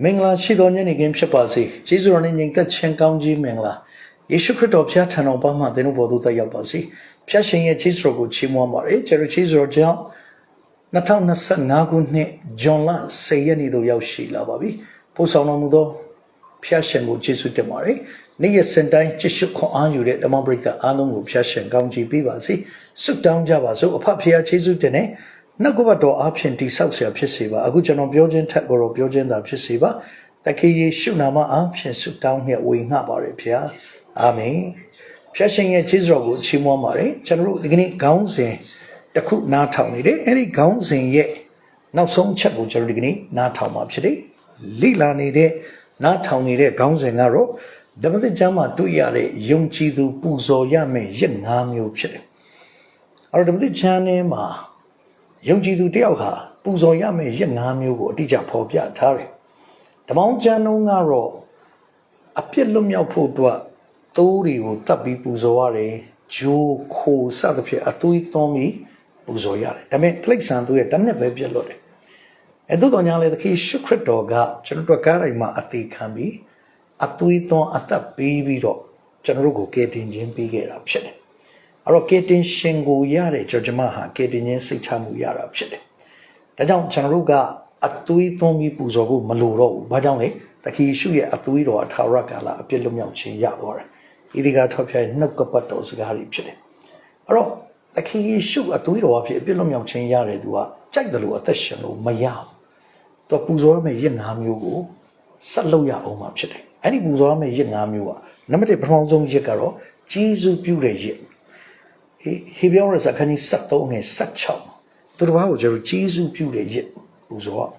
မင်္ဂလာရှိသောညနေခင်းဖြစ်ပါစေ။ကျေးဇူးတော်နဲ့ညီသက်ချင်းကောင်းကြီးမင်္ဂလာယေရှုခရစ်တော်ဖျားထံတော်ပါမှသင်တို့ပေါ်သို့တက်ရောက်ပါစေ။ဖျားရှင်ရဲ့ကျေးဇူးတော်ကိုချီးမွမ်းပါရစေ။ကျွန်တော်ကျေးဇူးတော်ကြောင့်2025ခုနှစ်ဇွန်လ10ရက်နေ့သို့ရောက်ရှိလာပါပြီ။ပို့ဆောင်တော်မူသောဖျားရှင်ကိုကျေးဇူးတင်ပါတယ်။နေ့ရက်စင်တိုင်းကြည့်ရှုခွန်အားယူတဲ့ဓမ္မပရိသတ်အားလုံးကိုဖျားရှင်ကောင်းချီးပေးပါစေ။ဆုတောင်းကြပါစို့အဖဖျားကျေးဇူးတင်တဲ့ နှုတ်ကပတ်တော်အားဖြင့်တိဆောက်เสียဖြစ်စေပါအခုကျွန်တော်ပြောခြင်းထက်ကိုတော့ပြောခြင်းသာဖြစ်စေပါတခင်ယေရှုနာမအားဖြင့်ဆုတောင်းနှင့်ဝေငှပါရဖျားအာမင်ဖျားရှင်ရဲ့ကျေးဇူးတော်ကိုချီးမွမ်းပါတယ်ကျွန်တော်တို့ဒီကနေ့ခေါင်းစဉ်တစ်ခုနားထောင်နေတယ်အဲ့ဒီခေါင်းစဉ်ရဲ့နောက်ဆုံးချက်ကိုကျွန်တော်ဒီကနေ့နားထောင်မှာဖြစ်တယ်လိလာနေတဲ့နားထောင်နေတဲ့ခေါင်းစဉ်ကတော့ဓမ္မသစ်ကျမ်းမှာတွေ့ရတဲ့ယုံကြည်သူပူဇော်ရမယ့်ရစ်၅မျိုးဖြစ်တယ်အဲ့တော့ဓမ္မသစ်ကျမ်းထဲမှာ ယုံကြည်သူတယောက်ဟာပူဇော်ရမယ့်ရက်၅မျိုးကိုအတိအကျဖော်ပြထားတယ်။ဓမ္မောင်းကျမ်းလုံးကတော့အပြစ်လွတ်မြောက်ဖို့အတွက်သိုးတွေကိုတတ်ပြီးပူဇော်ရတယ်။ဂျိုးခိုစသဖြင့်အသွေးသွင်းပြီးပူဇော်ရတယ်။ဒါပေမဲ့တိရစ္ဆာန်သူရဲ့တနစ်ပဲပြတ်လွတ်တယ်။အဲသို့တော်ညာလေသခင်ရှုခရစ်တော်ကကျွန်တော်တို့ကားတိုင်းမှာအသေးခံပြီးအသွေးသွင်းအသက်ပေးပြီးတော့ကျွန်တော်တို့ကိုကယ်တင်ခြင်းပေးခဲ့တာဖြစ်တယ်။ အဲ့တော့ကေတင်ရှင်ကိုရတဲ့ကြောကျမဟာကေတင်ချင်းစိတ်ချမှုရတာဖြစ်တယ်။ဒါကြောင့်ကျွန်တော်တို့ကအသွေးသွင်းပြီးပူဇော်ဖို့မလိုတော့ဘူး။ဘာကြောင့်လဲ။သခင်ယေရှုရဲ့အသွေးတော်အထာဝရကာလအပြစ်လွတ်မြောက်ခြင်းရသွားတယ်။ဤဒီကထောက်ပြနှုတ်ကပတ်တော်စကားတွေဖြစ်တယ်။အဲ့တော့သခင်ယေရှုအသွေးတော်အဖြစ်အပြစ်လွတ်မြောက်ခြင်းရတဲ့သူကကြိုက်တယ်လို့အသက်ရှင်လို့မရဘူး။သူကပူဇော်ရမယ့်ရစ်ငါးမျိုးကိုဆက်လုပ်ရအောင်မှာဖြစ်တယ်။အဲ့ဒီပူဇော်ရမယ့်ရစ်ငါးမျိုးကနံပါတ်1ပထမဆုံးရစ်ကတော့ဂျေဇုပြုတဲ့ရစ် ဟေဟေပြောရစခန်းကြီး73ငယ်76သူတစ်ပါးကိုကျွန်တော်ဂျေဇုပြုတဲ့ရစ်ပူဇော်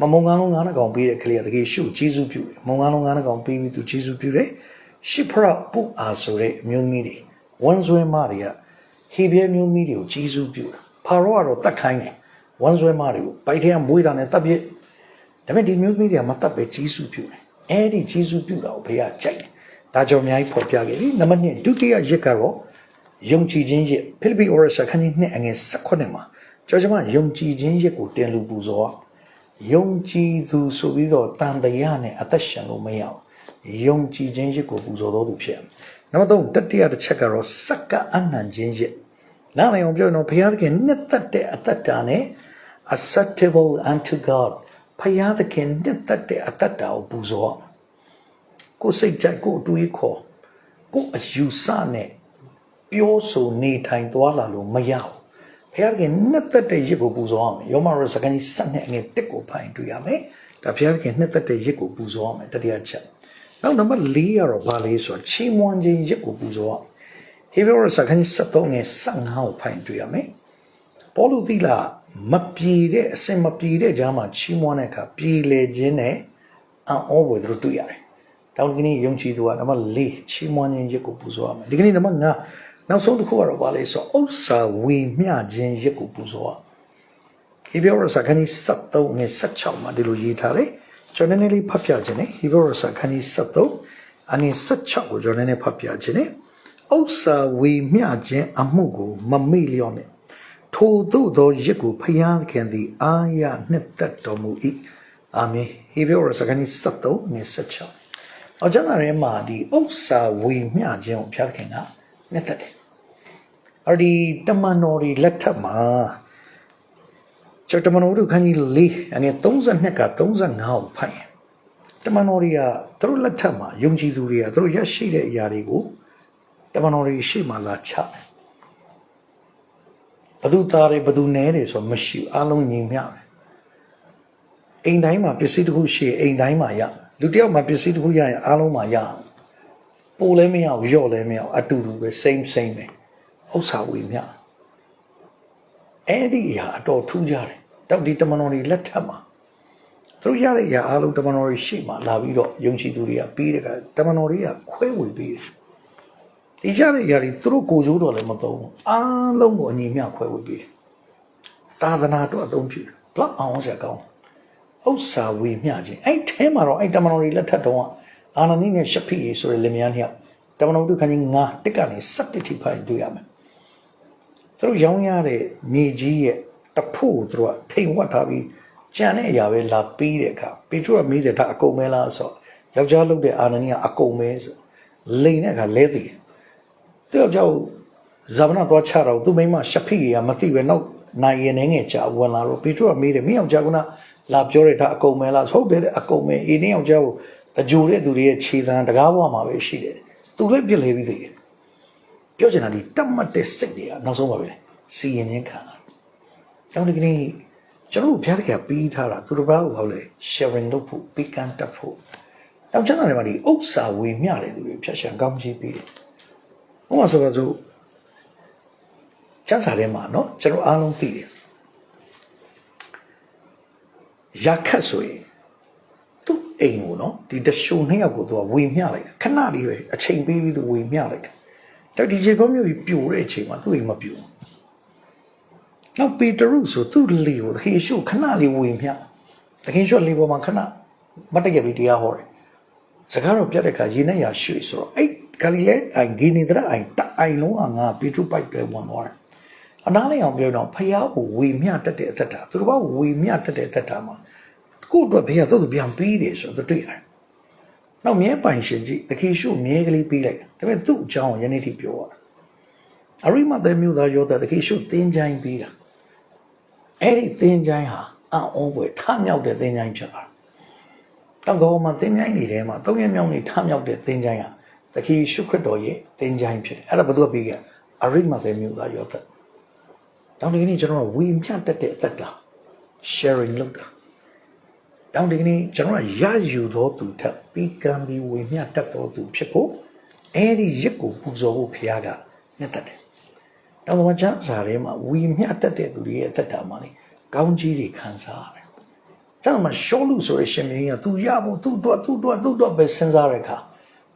မမုံကားလုံးငါးနှကောင်ပေးတဲ့ကလေးကတကယ်ရှုဂျေဇုပြုတယ်မုံကားလုံးငါးနှကောင်ပေးပြီးသူဂျေဇုပြုတယ်ရှစ်ဖရပုအားဆိုတဲ့အမျိုးသမီးတွေဝန်ဆွဲမတွေကဟေပြဲမျိုးသမီးတွေကိုဂျေဇုပြုတာဖာရောကတော့တတ်ခိုင်းတယ်ဝန်ဆွဲမတွေကိုပိုက်ထဲကမွေးတာနဲ့တပ်ပြစ်ဒါပေမဲ့ဒီမျိုးသမီးတွေကမတတ်ပဲဂျေဇုပြုတယ်အဲ့ဒီဂျေဇုပြုတာကိုဖေကကြိုက်တယ်ဒါကြောင့်အများကြီးဖော်ပြခဲ့ပြီနံပါတ်1ဒုတိယရစ်ကတော့ ယုံကြည်ခြင်းရစ်ဖိလိပ္ပိဩရစာခန်းကြီး2အငယ်18မှာကျွန်တော်ကျွန်မယုံကြည်ခြင်းရစ်ကိုတင်လူပူဇော်ယုံကြည်သူဆိုပြီးတော့တန်တရားနဲ့အသက်ရှင်လို့မရအောင်ယုံကြည်ခြင်းရစ်ကိုပူဇော်တော်သူဖြစ်ရမယ်နံပါတ်3တတိယတစ်ချက်ကတော့စက္ကအနံ့ခြင်းရစ်နားလည်အောင်ပြောရင်တော့ဘုရားသခင်နှစ်သက်တဲ့အသက်တာနဲ့ acceptable unto God ဘုရားသခင်နှစ်သက်တဲ့အသက်တာကိုပူဇော်ကိုယ်စိတ်ကြိုက်ကိုယ်အတွေးခေါ်ကိုယ်အယူဆနဲ့ ပြောဆိုနေထိုင်သွားလာလို့မရဘူးဘုရားခင်နှစ်သက်တဲ့ရစ်ကိုပူဇော်ရမယ်ယောမရစကန်ကြီးစက်နဲ့အငယ်တစ်ကိုဖိုင်တွေ့ရမယ်ဒါဘုရားခင်နှစ်သက်တဲ့ရစ်ကိုပူဇော်ရမယ်တတိယချက်နောက်နံပါတ်၄ကတော့ဘာလဲဆိုတော့ချီးမွမ်းခြင်းရစ်ကိုပူဇော်ရဟေဘရစကန်ကြီး73ငယ်75ကိုဖိုင်တွေ့ရမယ်ပေါလုသီလာမပြေတဲ့အစင်မပြေတဲ့ကြားမှာချီးမွမ်းတဲ့အခါပြေလေခြင်းနဲ့အံ့ဩဖွယ်တို့တွေ့ရတယ်တောင်းဒီကနေ့ယုံကြည်သူကနံပါတ်၄ချီးမွမ်းခြင်းရစ်ကိုပူဇော်ရမယ်ဒီကနေ့နံပါတ်5 နောက်ဆုံးတစ်ခုကတော့ဗာလဲဆိုဥစ္စာဝေမျှခြင်းရစ်ကိုပူဇော်ရဟေဘရစခန်းကြီး73ငယ်16မှာဒီလိုရေးထားတယ်ကျွန်တော်နည်းနည်းလေးဖတ်ပြခြင်းနဲ့ဟေဘရစခန်းကြီး73အငယ်16ကိုကျွန်တော်နည်းနည်းဖတ်ပြခြင်းနဲ့ဥစ္စာဝေမျှခြင်းအမှုကိုမမေ့လျော့နဲ့ထိုသို့သောရစ်ကိုဖျားခင်သည်အာရနှစ်သက်တော်မူ၏အာမင်ဟေဘရစခန်းကြီး73ငယ်16အကျမ်းစာထဲမှာဒီဥစ္စာဝေမျှခြင်းကိုဖျားခင်ကနှစ်သက်တယ်။ အဲ့ဒီတမန်တော်တွေလက်ထက်မှာကျွန်တော်တမန်တော်တို့ခန်းကြီး၄အနေ32က35ကိုဖတ်ရင်တမန်တော်တွေကသူတို့လက်ထက်မှာယုံကြည်သူတွေကသူတို့ရရှိတဲ့အရာတွေကိုတမန်တော်တွေရှေ့မှာလာချတယ်။ဘသူသားတွေဘသူနဲတွေဆိုမရှိဘူးအလုံးညီမျှပဲ။အိမ်တိုင်းမှာပစ္စည်းတစ်ခုရှိရင်အိမ်တိုင်းမှာရလူတစ်ယောက်မှာပစ္စည်းတစ်ခုရရင်အားလုံးမှာရပိုလည်းမရဘူးရော့လည်းမရဘူးအတူတူပဲ same same ပဲ ဥစ္စာဝေမျှအဲ့ဒီအရာအတော်ထူးကြတယ်တောက်ဒီတမန်တော်တွေလက်ထက်မှာသူတို့ရတဲ့အရာအားလုံးတမန်တော်တွေရှေ့မှာလာပြီးတော့ယုံကြည်သူတွေကပြီးတဲ့ကတမန်တော်တွေကခွဲဝေပြီးတယ်ဒီရတဲ့အရာတွေသူတို့ကိုယ်ကျိုးတော်လည်းမသုံးဘူးအားလုံးကိုအညီမျှခွဲဝေပြီးတယ်သာသနာတော့အသုံးပြုတယ်ဘလောက်အောင်စရာကောင်းဥစ္စာဝေမျှခြင်းအဲ့ထဲမှာတော့အဲ့တမန်တော်တွေလက်ထက်တော့အာနနိနဲ့ရှဖိအေဆိုတဲ့လင်မယားနှစ်ယောက်တမန်တော်တို့ခန်းကြီး9တစ်ကနေ17ထိဖိုင်တွေ့ရမယ် သူတို့ရောင်းရတဲ့မြေကြီးရဲ့တဖို့သူတို့ကထိန်ဝတ်ထားပြီးကြံတဲ့အရာပဲလာပြီးတဲ့အခါပေတရုကမေးတယ်ဒါအကုန်မဲလားဆိုတော့ယောက်ျားလုပ်တဲ့အာနနီကအကုန်မဲဆိုလိန်တဲ့အခါလဲသေးတယ်သူယောက်ျားကိုဇာဗနာသွားချတော့သူမိမရှဖိရမသိပဲနောက်နိုင်ရင်နေငယ်ကြာဝင်လာတော့ပေတရုကမေးတယ်မင်းယောက်ျားကလာပြောတယ်ဒါအကုန်မဲလားဟုတ်တယ်တဲ့အကုန်မဲအေးနေယောက်ျားကိုတကြိုတဲ့သူတွေရဲ့ခြေတန်းတကားဘဝမှာပဲရှိတယ်သူလည်းပြစ်လဲပြီးသေးတယ် ပြောချင်တာဒီတတ်မှတ်တဲ့စိတ်တွေကနောက်ဆုံးပါပဲစီရင်ချင်းခံတာကျောင်းဒီကနေ့ကျွန်တော်တို့ဘုရားသခင်ပြီးထားတာသူတို့ဘာကိုဟောလဲ sharing လုပ်ဖို့ပေးကမ်းတတ်ဖို့တောင်ချမ်းသာတွေမှာဒီဥစ္စာဝေမျှတဲ့သူတွေဖြတ်ရှန်ကောင်းချီးပြီးတယ်။ဥပမာဆိုတော့ဆိုကျမ်းစာထဲမှာเนาะကျွန်တော်အားလုံးသိတယ်။ရခတ်ဆိုရင်သူ့အိမ်ကိုเนาะဒီတရှုံနှစ်ယောက်ကိုသူကဝေမျှလိုက်တာခဏလေးပဲအချိန်ပေးပြီးသူဝေမျှလိုက်တာ။ ဒါဒီခြေကောမျိုးကြီးပြိုတဲ့အချိန်မှာသူ့အိမ်မပြိုဘူး။နောက်ပေတရုဆိုသူ့လေကိုသခင်ယေရှုခဏလေးဝေမျှသခင်ယေရှုလေပေါ်မှာခဏမတ်တရပြီးတရားဟောတယ်စကားတော့ပြတ်တဲ့အခါရေနဲ့ရရွှေဆိုတော့အဲ့ဂါလိလဲအိုင်ဂီနီဒရာအိုင်တအိုင်လုံးကငါပေတရုပိုက်ပဲဝင်သွားတယ်အနားလေးအောင်ပြောတော့ဖះကိုဝေမျှတတ်တဲ့အသက်တာသူတို့ကဝေမျှတတ်တဲ့အသက်တာမှာကို့အတွက်ဘုရားသို့သူပြန်ပြီးတယ်ဆိုတော့တွေ့ရတယ် နောက်မြဲပိုင်ရှင်ကြီးတခေရှုမြဲကလေးပြီးလိုက်ဒါပေမဲ့သူ့အကြောင်းယနေ့ထိပြောရတာအရိမသက်မြို့သားယောသတခေရှုသင်ချိုင်းပြီးတာအဲ့ဒီသင်ချိုင်းဟာအံ့ဩဖွယ်ထမြောက်တဲ့သင်ချိုင်းဖြစ်လာတောင်ကောမှာသင်ချိုင်းနေထဲမှာသုံးရမြောက်နေထမြောက်တဲ့သင်ချိုင်းဟာတခေရှုခရစ်တော်ရဲ့သင်ချိုင်းဖြစ်တယ်အဲ့ဒါဘယ်သူကပြီးခဲ့အရိမသက်မြို့သားယောသတောင်ဒီကနေ့ကျွန်တော်ဝီမျှတတ်တဲ့အသက်တာ sharing လုပ်တာ တောင်ဒီကနေ့ကျွန်တော်ရယူသောသူထပ်ပြီးကံပြီးဝေမျှတတ်သောသူဖြစ်ဖို့အဲ့ဒီရစ်ကိုပူဇော်ဖို့ဖခင်ကမြတ်တတ်တယ်။တောင်တော်ချမ်းစာထဲမှာဝီမျှတတ်တဲ့သူတွေရဲ့အသက်တာမှာလေကောင်းကြီးတွေခံစားရတယ်။တောင်မှာရှောလူဆိုရရှင်မင်းကသူရဖို့သူ့တော့သူ့တော့သူ့တော့ပဲစဉ်းစားတဲ့အခါ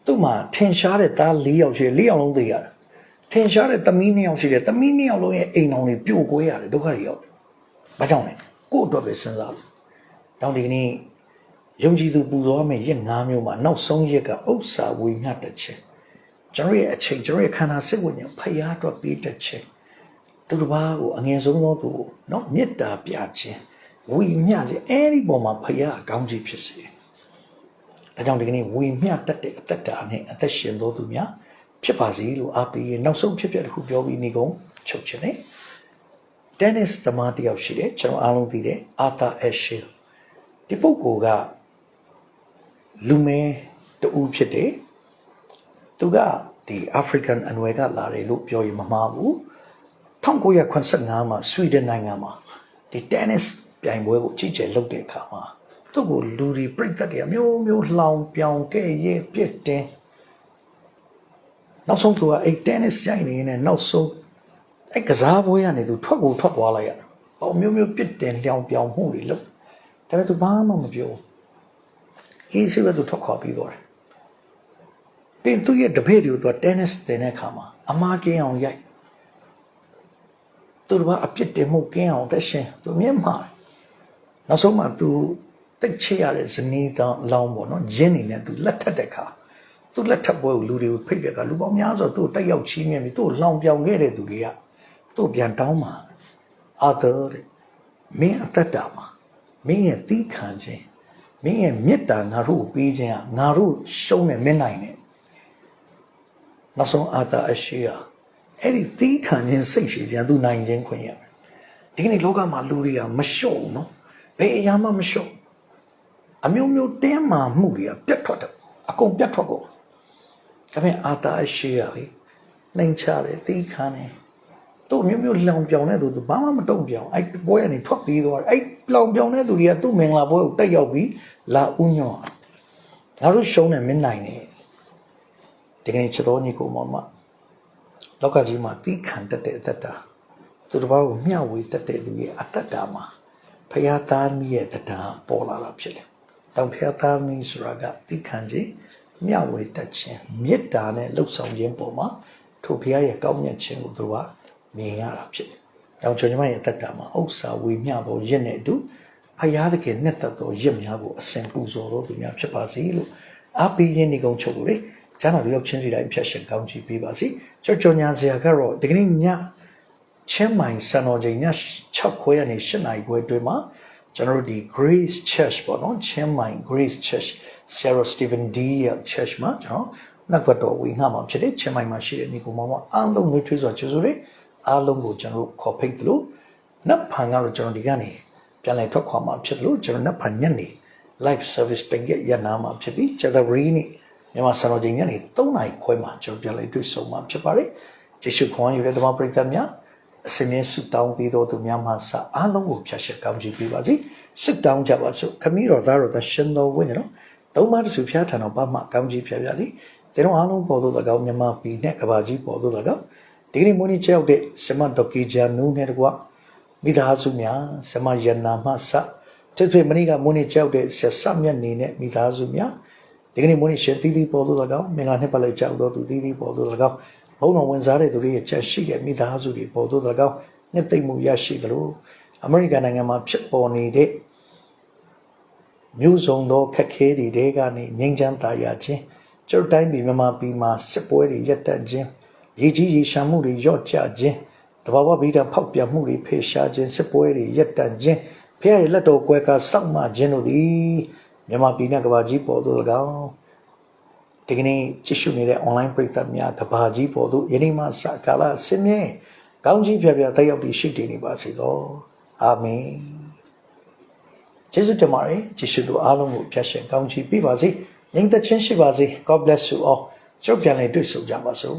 သူ့မှာထင်ရှားတဲ့သား၄ယောက်ရှိတယ်၄ယောက်လုံးသိရတယ်။ထင်ရှားတဲ့သမီး၂ယောက်ရှိတယ်သမီး၂ယောက်လုံးရဲ့အိမ်တော်တွေပြိုကွဲရတယ်ဒုက္ခတွေရောက်တယ်။ဘာကြောင့်လဲ။ကိုယ့်အတွက်ပဲစဉ်းစားလို့ တောင်ဒီကနေ့ယုံကြည်သူပူဇော်မယ့်ရက်၅မျိုးမှာနောက်ဆုံးရက်ကဥစ္စာဝေမျှတစ်ချက်ကျွန်တော်ရဲ့အချိန်ကျွန်တော်ရဲ့ခန္ဓာစိတ်ဝိညာဉ်ဖျားအတွက်ပေးတစ်ချက်သူတစ်ပါးကိုအငယ်ဆုံးသောသူကိုနော်မေတ္တာပြခြင်းဝေမျှခြင်းအဲ့ဒီပုံမှာဖျားအကောင်းကြီးဖြစ်စေဒါကြောင့်ဒီကနေ့ဝေမျှတတ်တဲ့အသက်တာနဲ့အသက်ရှင်သောသူများဖြစ်ပါစေလို့အားပေးရင်နောက်ဆုံးဖြစ်ဖြစ်တစ်ခုပြောပြီးနေကုန်ချုပ်ခြင်းနဲ့ tennis သမားတယောက်ရှိတယ်ကျွန်တော်အားလုံးသိတယ်အာသာအရှီ ဒီပုဂ္ဂိုလ်ကလူမဲတူဖြစ်တယ်သူကဒီ African အနွယ်ကလာတယ်လို့ပြောရင်မမှားဘူး1985မှာ Sweden နိုင်ငံမှာဒီ tennis ပြိုင်ပွဲကိုကြီးကျယ်လုပ်တဲ့အခါမှာသူ့ကိုလူတွေပြိသက်တွေအမျိုးမျိုးလှောင်ပြောင်ခဲ့ရဲ့ပြစ်တင်နောက်ဆုံးသူကအဲ့ tennis ရိုက်နေနေနောက်ဆုံးအဲ့ကစားပွဲကနေသူထွက်ကိုထွက်သွားလိုက်ရတာ။ပေါ့မျိုးမျိုးပြစ်တင်လျောင်ပြောင်မှုတွေလုပ် ဒါပေမဲ့သူဘာမှမပြောဘူးအေးဆေးပဲသူထွက်ခွာပြီးသွားတယ်ပြီးသူရဲ့တပည့်တွေကိုသူက tennis တင်တဲ့အခါမှာအမားကင်းအောင်ရိုက်သူတို့ကအပြစ်တင်မှုကင်းအောင်သက်ရှင်သူမျက်မှောက်နောက်ဆုံးမှသူတိတ်ချရတဲ့ဇနီးတောင်လောင်းပေါ့နော်ဂျင်းနေနဲ့သူလက်ထက်တဲ့ခါသူလက်ထက်ပွဲကိုလူတွေကိုဖိတ်တဲ့ခါလူပေါင်းများစွာသူ့ကိုတက်ရောက်ချီးမြှင့်ပြီးသူ့ကိုလောင်ပြောင်ခဲ့တဲ့သူတွေကသူ့ပြန်တောင်းပါအာသာတဲ့မင်းအသက်တာမှာ မင်းရဲ့သီးခံခြင်းမင်းရဲ့မေတ္တာငါတို့ကိုပေးခြင်းကငါတို့ရှုံးနေမင်းနိုင်နဲ့နောက်ဆုံးအာတာအရှိယာအဲ့ဒီသီးခံခြင်းစိတ်ရှိခြင်းသူနိုင်ခြင်းခွင့်ရမယ်ဒီကနေ့လောကမှာလူတွေကမလျှော့ဘူးနော်ဘယ်အရာမှမလျှော့အမျိုးမျိုးတင်းမာမှုတွေကပြတ်ထွက်တယ်အကုန်ပြတ်ထွက်ကုန်ဒါပေမဲ့အာတာအရှိယာလေနှိမ်ချတယ်သီးခံတယ် သူ့မျိုးမျိုးလောင်ပြောင်တဲ့သူဘာမှမတုံ့ပြောင်အဲ့ပွဲကနေထွက်ပြီးသွားတယ်အဲ့လောင်ပြောင်တဲ့သူတွေကသူ့မင်္ဂလာပွဲကိုတက်ရောက်ပြီးလာဥညောငါတို့ရှုံးတယ်မင်းနိုင်တယ်ဒီကနေ့ချက်တော်ညီကိုမမလောကကြီးမှာတီးခံတတ်တဲ့အသက်တာသူတစ်ပါးကိုမျှဝေတတ်တဲ့သူရဲ့အသက်တာမှာဖရာသားမီးရဲ့တရားပေါ်လာတာဖြစ်တယ်။တောင်ဖရာသားမီးဆိုတာကတီးခံခြင်းမျှဝေတတ်ခြင်းမေတ္တာနဲ့လှုပ်ဆောင်ခြင်းပေါ်မှာထိုဖရာရဲ့ကောင်းမြတ်ခြင်းကိုသူက မြင်ရတာဖြစ်တယ်။တောင်ကျွန်မရဲ့အသက်တာမှာဥစ္စာဝေမျှသောရစ်နဲ့အတူဖယားတကယ်နဲ့တတ်သောရစ်များကိုအစဉ်ပူဇော်တော်သူများဖြစ်ပါစေလို့အားပေးခြင်းဒီကုန်းချုပ်လို့လေကျမ်းတော်တို့ရောက်ချင်းစီတိုင်းဖြတ်ရှင်ကောင်းချီးပေးပါစေ။ကြောကြောညာစရာကတော့ဒီကနေ့ညချင်းမိုင်စံတော်ချိန်ည6ခွဲကနေ7နာရီခွဲအတွင်းမှာကျွန်တော်တို့ဒီ Grace Church ပေါ့နော်ချင်းမိုင် Grace Church Sarah Stephen D ရဲ့ Church မှာကျွန်တော်နှက်ကွက်တော်ဝေငှမှာဖြစ်တဲ့ချင်းမိုင်မှာရှိတဲ့ညီကိုမောင်မအားလုံးနှွေးထွေးစွာကျေးဇူးတွေ အားလုံးကိုကျွန်တော်တို့ခေါ်ဖိတ်သလိုနတ်ဖန်ကတော့ကျွန်တော်ဒီကနေပြန်လည်ထွက်ခွာမှာဖြစ်သလိုကျွန်တော်နတ်ဖန်ညက်နေ live service တင် get ရနာမှာဖြစ်ပြီးကျတဲ့ရီနေ့မြန်မာစံတော်ချိန်ညနေ3နာရီခွဲမှာကျွန်တော်ပြန်လည်တွေ့ဆုံမှာဖြစ်ပါတယ်ကျေးဇူးခွန်ယူတဲ့ဓမ္မပရိသတ်များအစင်းနဲ့ဆုတောင်းပြီးတော့သူများမှစအားလုံးကိုဖျက်ချက်ကောင်းချီးပေးပါစေဆုတောင်းကြပါစို့ခမည်းတော်သားတော်သရှင်တော်ဝိညာဉ်တော်သုံးပါးတဆူဖျားထံတော်ဘာမှကောင်းချီးဖျက်ပြသည်တေတော်အားလုံးပေါ်သို့၎င်းမြန်မာပြည်နဲ့ကဘာကြီးပေါ်သို့၎င်း ဒီကနေ့မွေးနေ့ကျရောက်တဲ့ဆမဒေါကီဂျာနူးနဲ့တကွမိသားစုများဆမယန္နာမှစတစ်ဖြစ်မနေ့ကမွေးနေ့ကျရောက်တဲ့ဆက်ဆမြတ်နေနဲ့မိသားစုများဒီကနေ့မွေးနေ့ရှင်သီးသီးပေါ်သို့၎င်းမင်္ဂလာနှစ်ပတ်လည်ကြောက်တော်သူသီးသီးပေါ်သို့၎င်းဘုံတော်ဝင်စားတဲ့သူတွေရဲ့ချက်ရှိတဲ့မိသားစုတွေပေါ်သို့၎င်းနှစ်သိမ့်မှုရရှိသလိုအမေရိကန်နိုင်ငံမှာဖြစ်ပေါ်နေတဲ့မျိုးစုံသောခက်ခဲတွေတဲကနေငြိမ်းချမ်းသာယာခြင်းကျုပ်တိုင်းပြည်မြန်မာပြည်မှာစစ်ပွဲတွေရပ်တန့်ခြင်း ရေကြီးရေရှမ်းမှုတွေရော့ကျခြင်းတဘာဝဗိဒဖောက်ပြန်မှုတွေဖေရှားခြင်းစစ်ပွဲတွေရပ်တန့်ခြင်းဖခင်ရဲ့လက်တော်ကွယ်ကစောင့်မခြင်းတို့သည်မြန်မာပြည်နဲ့ကမ္ဘာကြီးပေါ်သို့၎င်းဒီကနေ့ကြည့်ရှုနေတဲ့ online ပရိသတ်များကဘာကြီးပေါ်သို့ယနေ့မှစကာလဆင်းမြဲကောင်းကြီးပြပြတက်ရောက်ပြီးရှိတည်နေပါစေသောအာမင်ကျေးဇူးတင်ပါတယ်ကြည့်ရှုသူအားလုံးကိုဖျက်ရှင်ကောင်းချီးပေးပါစေညီသက်ချင်းရှိပါစေ God bless you all ကျုပ်ပြန်လည်တွေ့ဆုံကြပါစို့